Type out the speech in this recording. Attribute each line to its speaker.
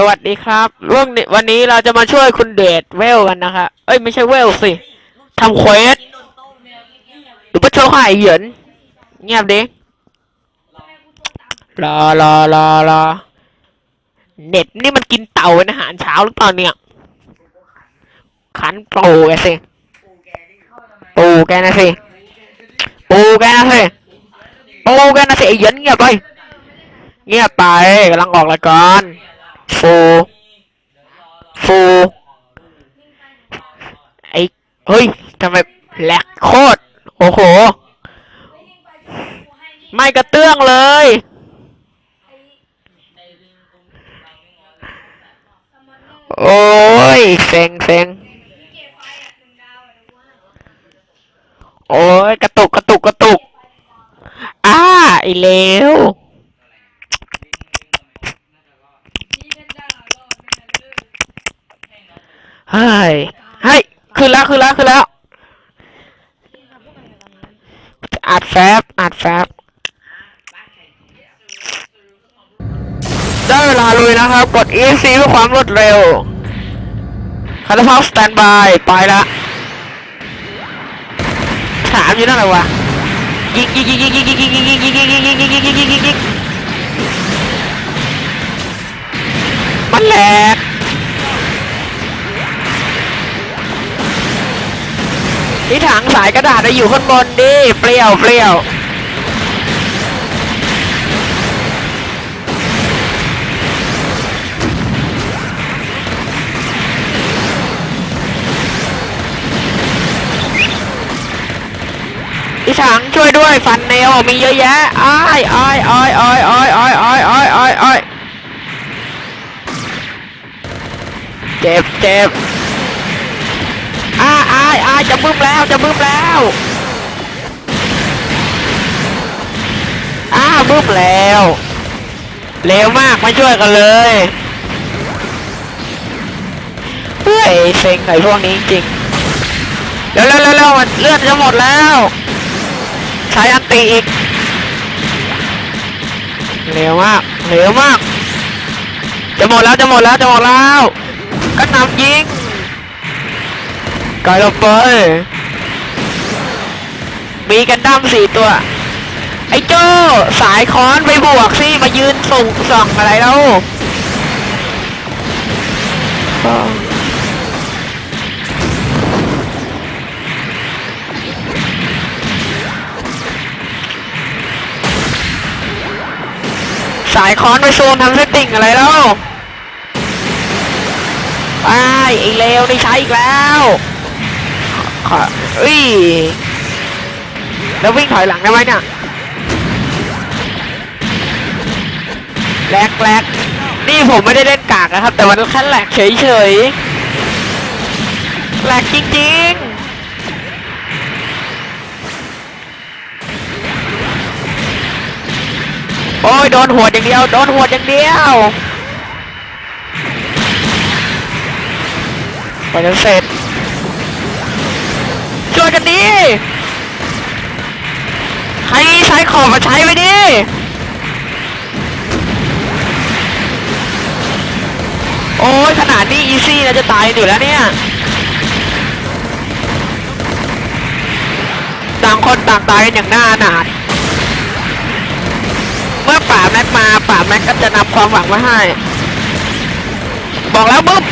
Speaker 1: สวัสดีครับเรื่องนี้วันนี้เราจะมาช่วยคุณเดชเวลกันนะครับเอ้ยไม่ใช่เวลสิทำเควสหรือว่าโชว์หายเหยินเงียบดิรอรอรอรอเน็ตนี่มันกินเต่าเป็นอาหารเช้าหรือเปล่าเนี่ย ขันปูแกสิปูแกนะสิปูแกนะสิปูแกนะสิไอ้เหยินเงียบไป เงียบไปกำลังออกรายการ ฟูฟูไอ้เฮ้ยทำไมแหลกโคตร โอ้โห ไม่กระเตื้องเลย โอ้ยเซ็งเซ็งโอ้ยกระตุกกระตุกกระตุก อ้าไอเลว เฮ้ยเฮ้ยขึ้นแล้วขึ้นแล้วขึ้นแล้วอัดแฟบอัดแฟบได้เวลาลุยนะครับ กด EC เพื่อความรวดเร็วคาร์ลพาวสแตนบาย ไปละถามอยู่นั่นแหละวะยิงยิงยิงยิงยิงยิงยิงยิงยิงยิงยิงยิงยิงยิงยิงยิงยิงยิงยิงมันแหลก ที่ถังสายกระดาษอะอยู่ข้างบนดิเปรี้ยวเปรี้ยวพี่ถังช่วยด้วยฟันเนลมีเยอะแยะอ้ายอ้ายอ้ายอ้ายอ้ายอ้ายอ้ายอ้ายอ้ายอ้ายเจ็บเจ็บายอายจะบึ้มแล้วจะบึ้มแล้วอ้าบึ้มแล้วเร็วมากมาช่วยกันเลยเฮ้ยเซ็งไอ้พวกนี้จริงเร็วเร็วเร็วเร็วมันเลือดจะหมดแล้ว ใช้อันตีอีกเร็วมากเร็วมากจะหมดแล้วจะหมดแล้วจะหมดแล้วก็นำยิง ไกลลงไป มีกันดั้มสี่ตัว ไอ้โจ้สายค้อนไปบวกสิมายืนส่งส่องอะไรแล้วสายค้อนไปโซนทำเซตติ้งอะไรแล้ว ไปไอ้เลวนี่ใช้อีกแล้ว ขอเอ้ยแล้ววิ่งถอยหลังได้ไหมเนี่ยแหลกแหลกนี่ผมไม่ได้เล่นกากนะครับ แต่มันแค่แหลกเฉยเฉยแหลกจริงๆ โอ้ยโดนหัวอย่างเดียว โดนหัวอย่างเดียวไปจนเสร็จ ดีใครใช้ของมาใช้ไปดิโอ้ยขนาดนี้อีซี่เราจะตายอยู่แล้วเนี่ยต่างคนต่างตายกันอย่างหน้าหนาดเมื่อป่าแม็กมาป่าแม็กก็จะนำความหวังมาให้ บอกแล้วบึ้ม